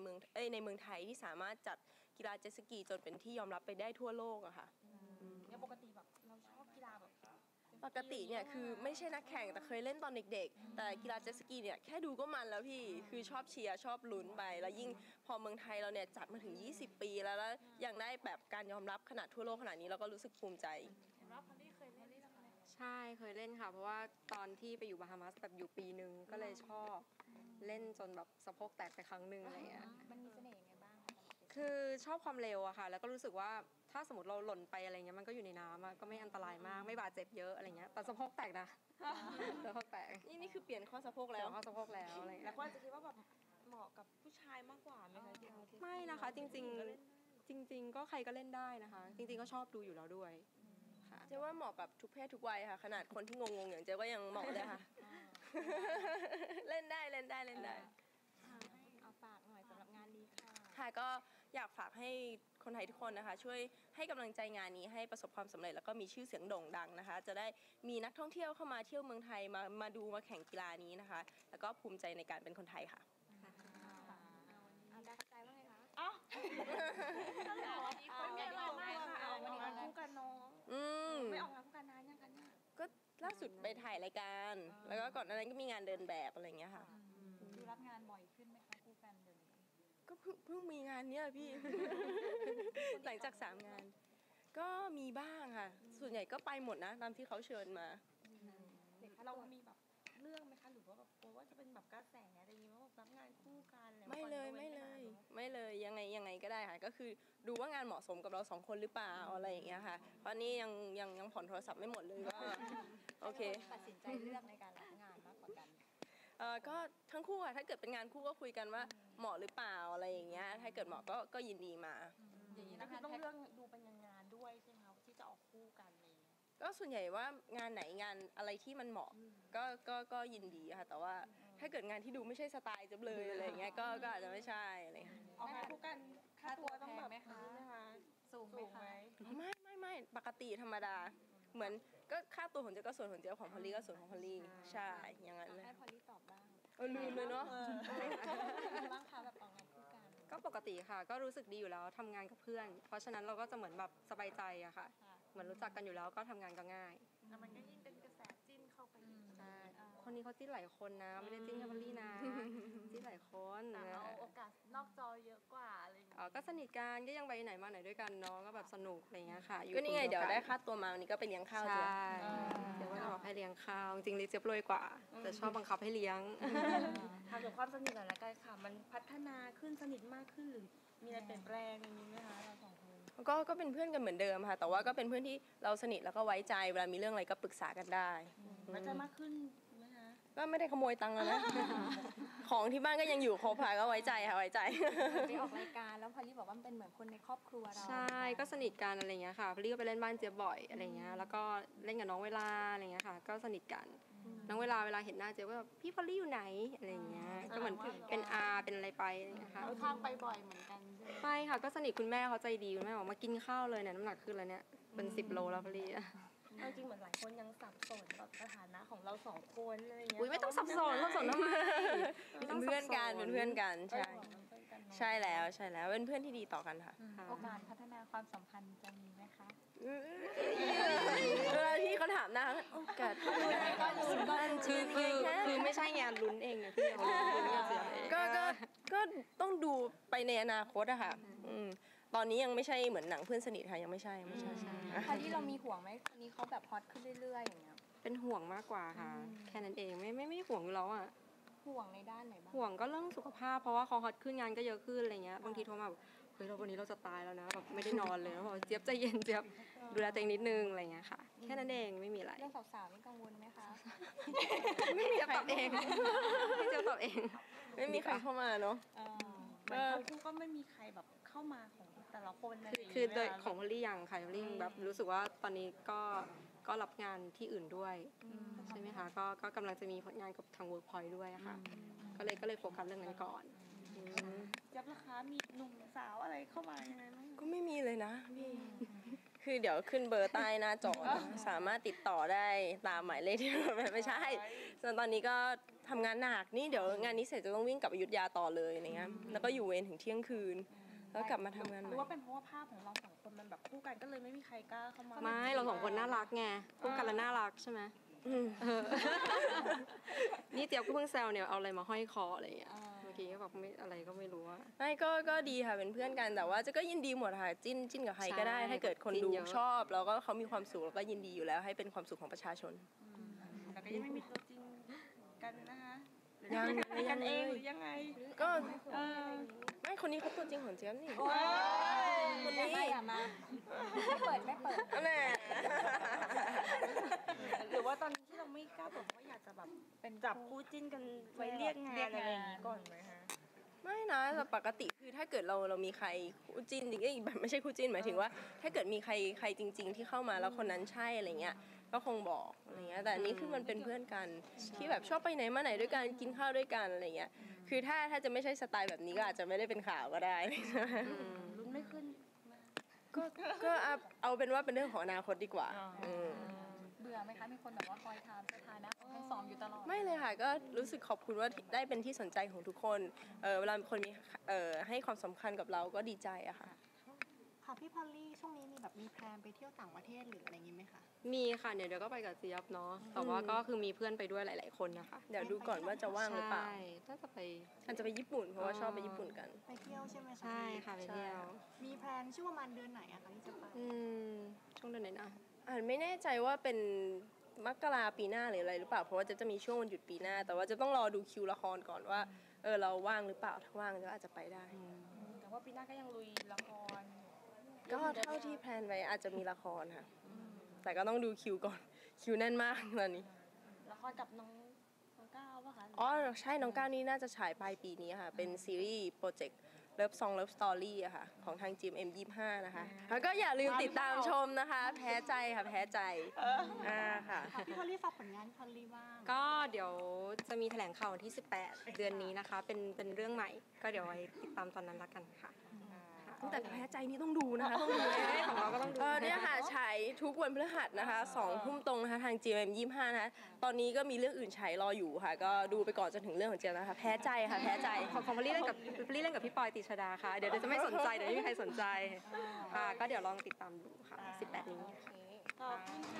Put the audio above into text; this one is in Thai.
เมืองเอ้ยในเมืองไทยที่สามารถจัดกีฬาเจ็ตสกีจนเป็นที่ยอมรับไปได้ทั่วโลกอะค่ะเนี่ยปกติแบบเราชอบกีฬาแบบปกติเนี่ยคือไม่ใช่นักแข่งแต่เคยเล่นตอนเด็กๆ แต่กีฬาเจ็ตสกีเนี่ยแค่ดูก็มันแล้วพี่คือชอบเชียร์ชอบลุ้นไป แล้วยิ่งพอเมืองไทยเราเนี่ยจัดมาถึง 20 ปีแล้วแล้วยังได้แบบการยอมรับขนาดทั่วโลกขนาดนี้เราก็รู้สึกภูมิใจเห็นว่าพอลลี่เคยเล่นด้วยใช่ไหมใช่เคยเล่นค่ะ เพราะว่าตอนที่ไปอยู่บาฮามาสแบบอยู่ปีหนึ่งก็เลยชอบ เล่นจนแบบสะโพกแตกไปครั้งหนึ่งอะไรเงี้ย มันมีเสน่ห์ยังไงบ้างคะคือชอบความเร็วอะค่ะ แล้วก็รู้สึกว่าถ้าสมมติเราหล่นไปอะไรเงี้ยมันก็อยู่ในน้ำอะก็ไม่อันตรายมากไม่บาดเจ็บเยอะอะไรเงี้ยแต่สะโพกแตกนะสะโพกแตกนี่นี่คือเปลี่ยนข้อสะโพกแล้แล้ววเข้าสะโพกแล้วอะไรแล้เงี้วยก็อาจจะคิดว่าแบบเหมาะกับผู้ชายมากกว่าไหมคะที่เราที่ไม่นะคะ จริง ๆจริง ๆ ก็ใครก็เล่นได้นะคะ จริง ๆก็ชอบดูอยู่แล้วด้วยค่ะเจ๊ว่าเหมาะกับทุกเพศทุกวัยค่ะ ขนาดคนที่งงๆอย่างเจ๊ก็ยังเหมาะเลยค่ะ เล่นได้เล่นได้เล่นได้ เอาฝากหน่อยสำหรับงานนี้ค่ะ ค่ะก็อยากฝากให้คนไทยทุกคนนะคะ ช่วยให้กำลังใจงานนี้ให้ประสบความสำเร็จแล้วก็มีชื่อเสียงโด่งดังนะคะ จะได้มีนักท่องเที่ยวเข้ามาเที่ยวเมืองไทยมามาดูมาแข่งกีฬานี้นะคะ แล้วก็ภูมิใจในการเป็นคนไทยค่ะ เอาได้เข้าใจว่าไงคะอ้าววันนี้คนไม่อะไรมากค่ะวันนี้มาคู่กันน้อง อืม ไม่ออกงานคู่กันนานยังคะเนี่ย ก็ ล่าสุดไปถ่ายรายการ แล้วก็ก่อนหน้านั้นก็มีงานเดินแบบอะไรอย่างเงี้ยค่ะดูรับงานบ่อยขึ้นไหมคะคู่กันเดี๋ยวนี้ก็เพิ่งเพิ่งมีงานเนี้ยพี่ หลังจากสามงาน ก็มีบ้างค่ะ ส่วนใหญ่ก็ไปหมดนะตามที่เขาเชิญมาเด็กเรามีแบบเรื่องไหมคะหรือว่าแบบกลัวว่าจะเป็นแบบกระแสอะไรอย่างเงี้ยว่าแบบรับงานคู่กันอะไรไม่เลย ไม่เลยไม่เลยยังไงยังไงก็ได้ค่ะ ก็คือดูว่างานเหมาะสมกับเราสองคนหรือเปล่าอะไรอย่างเงี้ยค่ะ เพราะนี่ยังยังยังผ่อนโทรศัพท์ไม่หมดเลยก็โอเคตัดสินใจเลือกในการรับงานมากกว่ากันเออก็ทั้งคู่ค่ะถ้าเกิดเป็นงานคู่ก็คุยกันว่าเหมาะหรือเปล่าอะไรอย่างเงี้ยถ้าเกิดเหมาะก็ก็ยินดีมา อย่างนี้นะคะต้องเลือกดูเป็นงานๆด้วยใช่ไหมคะที่จะออกคู่กันอะไรอย่างเงี้ยก็ส่วนใหญ่ว่างานไหนงานอะไรที่มันเหมาะ ก็ก็ก็ยินดีค่ะแต่ว่า ถ้าเกิดงานที่ดูไม่ใช่สไตล์จะเลยอะไรอย่างเงี้ยก็ก็อาจจะไม่ใช่อะไรอย่างเงี้ย ออกงานคู่กันค่าตัวต้องแบบไหมคะสูงไหมคะไม่ไม่ไม่ปกติธรรมดา เหมือนก็ค่าตัวของเจ๊ก็ส่วนของเจ๊ของพอลลี่ก็ส่วนของพอลลี่ใช่อย่างนั้นเลยให้พอลลี่ตอบบ้างเออลืมเลยเนาะบ้างคะแบบออกงานคู่กันก็ปกติค่ะ ก็รู้สึกดีอยู่แล้วทำงานกับเพื่อน เพราะฉะนั้นเราก็จะเหมือนแบบสบายใจอะค่ะค่ะเหมือนรู้จักกันอยู่แล้วก็ทำงานก็ง่ายแล้วมันก็ยิ่ง คนนี้เขาจิ้นหลายคนนะ ไม่ได้จิ้นแค่พอลลี่นะจิ้นหลายคนแต่นะเอาโอกาสนอกจอเยอะกว่าอะไรอย่างเงี้ยอ๋อก็สนิทกันก็ยังไปไหนมาไหนด้วยกันเนาะก็แบบสนุกอะไรเงี้ยค่ะอยู่ก็นี่ไงกลุ่มเดี๋ยวได้กันค่าตัวมาวันนี้ก็ไปเลี้ยงข้าวใช่เจ๊เดี๋ยวว่าจะบอกให้เลี้ยงข้าวจริงๆลิเจี๊ยบรวยกว่า แต่ชอบบังคับให้เลี้ยงถามถึงความสนิทหน่อยละกันค่ะ มันพัฒนาขึ้นสนิทมากขึ้นหรือมีอะไรเปลี่ยนแปลงอย่างนี้ไหมคะเราสองคนก็ก็เป็นเพื่อนกันเหมือนเดิมค่ะ แต่ว่าก็เป็นเพื่อนที่เราสนิทแล้วก็ไว้ใจเวลามีเรื่องอะไรก็ปรึกษากันได้ไว้ใจมากขึ้นไหมคะ ก็ไม่ได้ขโมยตังค์แล้วนะ ของที่บ้านก็ยังอยู่ครบค่ะก็ไว้ใจค่ะไว้ใจ ไปออกรายการแล้วพอลลี่บอกว่ามันเป็นเหมือนคนในครอบครัวเราใช่ก็สนิทกันอะไรเงี้ยค่ะพอลลี่ก็ไปเล่นบ้านเจี๊ยบบ่อยอะไรเงี้ยแล้วก็เล่นกับน้องเวลาอะไรเงี้ยค่ะ ก็สนิทกันน้องเวลาเวลาเห็นหน้าเจี๊ยบก็แบบพี่พอลลี่อยู่ไหนอะไรเงี้ยก็เหมือนเป็นอาเป็นอะไรไปอะไรเงี้ยค่ะเอาทางไปบ่อยเหมือนกันใช่ไหมไปค่ะก็สนิทคุณแม่เขาใจดีคุณแม่บอกมากินข้าวเลยเนี่ยน้ำหนักขึ้นแล้วเนี่ยเป็นสิบโลแล้วพอลลี่อะ เอาจริงเหมือนหลายคนยังสับสนแบบสถานะของเราสองคนอะไรอย่างเงี้ยอุ้ยไม่ต้องสับสนสับสนทำไมไม่เป็ต้อนงสับสเพื่อนกันเป็นเพื่อนกันใช่ใช่ใช่แล้วใช่แล้วเป็นเพื่อนที่ดีต่อกันค่ะค่ะโอกาสพัฒนาความสัมพันธ์จะมีไหมคะเวลาที่เขาถามนะโอกาสคือคือคือไม่ใช่งานลุ้นเองนะพี่เอาลุ้นกับเจี๊ยบเองก็ก็ก็ต้องดูไปในอนาคตอะค่ะ อืม ตอนนี้ยังไม่ใช่เหมือนหนังเพื่อนสนิทค่ะยังไม่ใช่ยังไม่ใช่พอที่เรามีห่วงไหมคนนี้เขาแบบฮอตขึ้นเรื่อยๆอย่างเงี้ยเป็นห่วงมากกว่าค่ะ แค่นั้นเองไม่ไม่ไม่ห่วงอยู่แล้วอะห่วงในด้านไหนบ้างห่วงก็เรื่องสุขภาพเพราะว่าเขาฮอตขึ้นงานก็เยอะขึ้นอะไรเงี้ยบางทีโทรมาแบบเฮ้ยเราวันนี้เราจะตายแล้วนะแบบไม่ได้นอนเลยแล้วบอกเจี๊ยบใจเย็นเจี๊ยบดูแลตัวเองนิดนึงอะไรเงี้ยค่ะแค่นั้นเองไม่มีอะไรเรื่องสาวๆนี่กังวลไหมคะไม่มีใครตอบเองพี่เจี๊ยบตอบเอง ไม่มีใครเข้ามาเนาะเหมือนทั้งคู่ก็ไม่มีใครแบบเข้ามาของ แต่ละคนอะไรคืออย่างคือเงี้ยโดยของพอลลี่ยังค่ะพอลลี่ยังแบบรู้สึกว่าตอนนี้ก็ก็รับงานที่อื่นด้วยใช่ไหมคะก็ก็กำลังจะมีผลงานกับทาง Workpoint ด้วยอะค่ะ ก็เลยก็เลยโฟกัสเรื่องนั้นก่อนยับราคามีหนุ่มสาวอะไรเข้ามายังไงบ้างก็ไม่มีเลยนะพี่คือเดี๋ยวขึ้นเบอร์ใต้หน้าจอนะสามารถติดต่อได้ตามหมายเลขที่ไม่ใช่ส่วนตอนนี้ก็ททำงานหนักนี่เดี๋ยวงานนี้เสร็จจะต้องวิ่งกลับอยุธยาต่อเลยอะไรเงี้ยแล้วก็อยู่เวรถึงเที่ยงคืน แล้วกลับมาทำงานหใหรือม่ว่าเป็นเพราะว่าภาพของเราสองคนมันแบบคู่กันก็เลยไม่มีใครกล้าเข้ามาไม่เราสองคนน่ารักไงคู่กันแล้วน่ารักใช่ไหมอืมเออ นี่เจี๊ยบก็เพิ่งแซวเนี่ยเอาอะไรมาห้อยคออะไรอย่างเงี้ยเมื่อกี้ก็บอกไม่อะไรก็ไม่รู้ว่าไม่ก็ก็ดีค่ะเป็นเพื่อนกันแต่ว่าจะก็ยินดีหมดค่ะจิ้นจิ้นกับใครก็ได้ ใช่ถ้าเกิดคนจิ้นดูเยอะ ชอบ แล้วก็เขามีความสุขเราก็ยินดีอยู่แล้วให้เป็นความสุขของประชาชนแต่ก็ยังไม่มีตัวจริงกันนะคะหรือ ยังเป็นยักันงเองเลยหรือยังไง ก็เออไม่คนนี้เขาตัวจริงของเจี๊ยบนี่โอ้ยคนนี้ไม่มาไม่เปิดไม่เปิดแน่หรือว่าตอนนี้ที่เราไม่กล้าเปิดเพราะอยากจะแบบเป็นจับคู่จิ้นกันไว้เรียกงานอะไรอย่างงี้ก่อนไหมคะไม่นะแต่ปกติคือถ้าเกิดเราเรามีใครคู่จิ้นจริงๆแบบไม่ใช่คู่จิ้นหมายถึงว่า ถ้าเกิดมีใครใครจริง ๆ ที่เข้ามาแล้วคนนั้นใช่อะไรเงี้ย ก็คงบอกอะไรเงี้ยแต่อันนี้คือมันเป็นเพื่อนกันที่แบบชอบไปไหนมาไหนด้วยกันกินข้าวด้วยกันอะไรเงี้ยคือถ้าถ้าจะไม่ใช่สไตล์แบบนี้ก็อาจจะไม่ได้เป็นข่าวก็ได้ลุ้นไม่ขึ้นก็ก็เอาเอาเป็นว่าเป็นเรื่องของอนาคตดีกว่าอ๋ออืมเบื่อไหมคะมีคนแบบว่าคอยถามสถานะของทั้งสองอยู่ตลอดไม่เลยค่ะก็รู้สึกขอบคุณว่าได้เป็นที่สนใจของทุกคนเออเวลาคนมีเออให้ความสำคัญกับเราก็ดีใจอะค่ะ ค่ะพี่พอลลี่ช่วงนี้มีแบบมีแพลนไปเที่ยวต่างประเทศหรืออะไรอย่างงี้ไหมคะมีค่ะเนี่ยเดี๋ยวก็ไปกับเจี๊ยบเนาะแต่ว่าก็คือมีเพื่อนไปด้วยหลาย ๆ คนนะคะเดี๋ยวดูก่อนว่าจะว่างหรือเปล่าใช่น่าจะไปอาจจะไปญี่ปุ่นเพราะว่าชอบไปญี่ปุ่นกัน ไปเที่ยวใช่ไหมคะใช่ค่ะไปเที่ยว มีแพลนช่วงประมาณเดือนไหนอะคะที่จะไปอืมช่วงเดือนไหนนะอ่านไม่แน่ใจว่าเป็นมกราปีหน้าหรืออะไรหรือเปล่าเพราะว่าจะจะมีช่วงวันหยุดปีหน้า แต่ว่าจะต้องรอดูคิวละครก่อนว่าเออเราว่างหรือเปล่าถ้าว่างก็อาจจะไปได้แต่ว่าปีหน้าก็ยังลุยละคร ก็เท่าที่แพลนไว้อาจจะมีละครค่ะ แต่ก็ต้องดูคิวก่อน คิวแน่นมากตอนนี้ ละครกับน้องน้องก้าวป่ะคะอ๋อใช่น้องก้าวนี่น่าจะฉายปลายปีนี้ค่ะ เป็นซีรีส์โปรเจกต์เลิฟซองเลิฟสตอรี่อะค่ะ ของทาง GMM 25 นะคะ แล้วก็อย่าลืมติดตามชมนะคะ แพ้ใจค่ะ แพ้ใจอ่าค่ะค่ะพี่พอลลี่ฝากผลงานพี่พอลลี่บ้างก็เดี๋ยวจะมีแถลงข่าววันที่ 18 เดือนนี้นะคะ เป็นเป็นเรื่องใหม่ ก็เดี๋ยวไว้ติดตามตอนนั้นละกันค่ะ แต่แพ้ใจนี่ต้องดูนะคะต้องดูเอ้ยของเราก็ต้องดูเออเนี่ยค่ะฉายทุกวันพฤหัสนะคะสองทุ่มตรงนะคะทาง GMM 25นะคะตอนนี้ก็มีเรื่องอื่นฉายรออยู่ค่ะ ก็ดูไปก่อนจนถึงเรื่องของเจียนะคะ แพ้ใจค่ะแพ้ใจของของพอลลี่เล่นกับพอลลี่เล่นกับพี่ปอยติชดาค่ะเดี๋ยวเดี๋ยวจะไม่สนใจเดี๋ยวไม่มีใครสนใจอ่าก็เดี๋ยวลองติดตามดูค่ะ 18 นี้ขอบคุณค่ะ